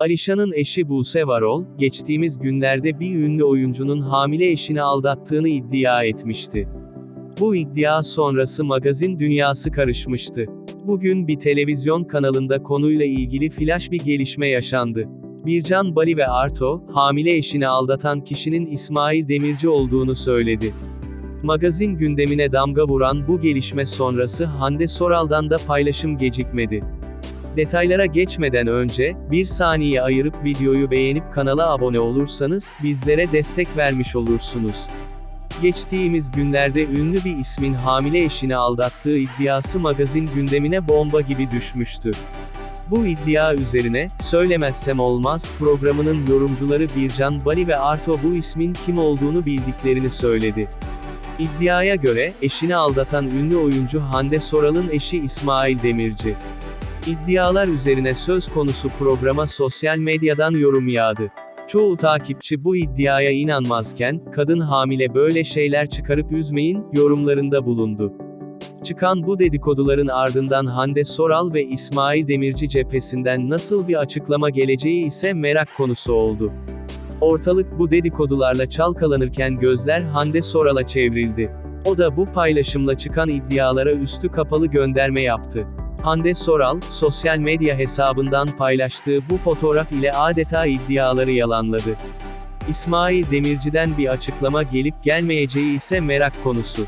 Alişan'ın eşi Buse Varol, geçtiğimiz günlerde bir ünlü oyuncunun hamile eşini aldattığını iddia etmişti. Bu iddia sonrası magazin dünyası karışmıştı. Bugün bir televizyon kanalında konuyla ilgili flash bir gelişme yaşandı. Bircan Bali ve Arto, hamile eşini aldatan kişinin İsmail Demirci olduğunu söyledi. Magazin gündemine damga vuran bu gelişme sonrası Hande Soral'dan da paylaşım gecikmedi. Detaylara geçmeden önce, bir saniye ayırıp videoyu beğenip kanala abone olursanız, bizlere destek vermiş olursunuz. Geçtiğimiz günlerde ünlü bir ismin hamile eşini aldattığı iddiası magazin gündemine bomba gibi düşmüştü. Bu iddia üzerine, Söylemezsem Olmaz, programının yorumcuları Bircan Bali ve Arto bu ismin kim olduğunu bildiklerini söyledi. İddiaya göre, eşini aldatan ünlü oyuncu Hande Soral'ın eşi İsmail Demirci. İddialar üzerine söz konusu programa sosyal medyadan yorum yağdı. Çoğu takipçi bu iddiaya inanmazken, kadın hamile böyle şeyler çıkarıp üzmeyin, yorumlarında bulundu. Çıkan bu dedikoduların ardından Hande Soral ve İsmail Demirci cephesinden nasıl bir açıklama geleceği ise merak konusu oldu. Ortalık bu dedikodularla çalkalanırken gözler Hande Soral'a çevrildi. O da bu paylaşımla çıkan iddialara üstü kapalı gönderme yaptı. Hande Soral, sosyal medya hesabından paylaştığı bu fotoğraf ile adeta iddiaları yalanladı. İsmail Demirci'den bir açıklama gelip gelmeyeceği ise merak konusu.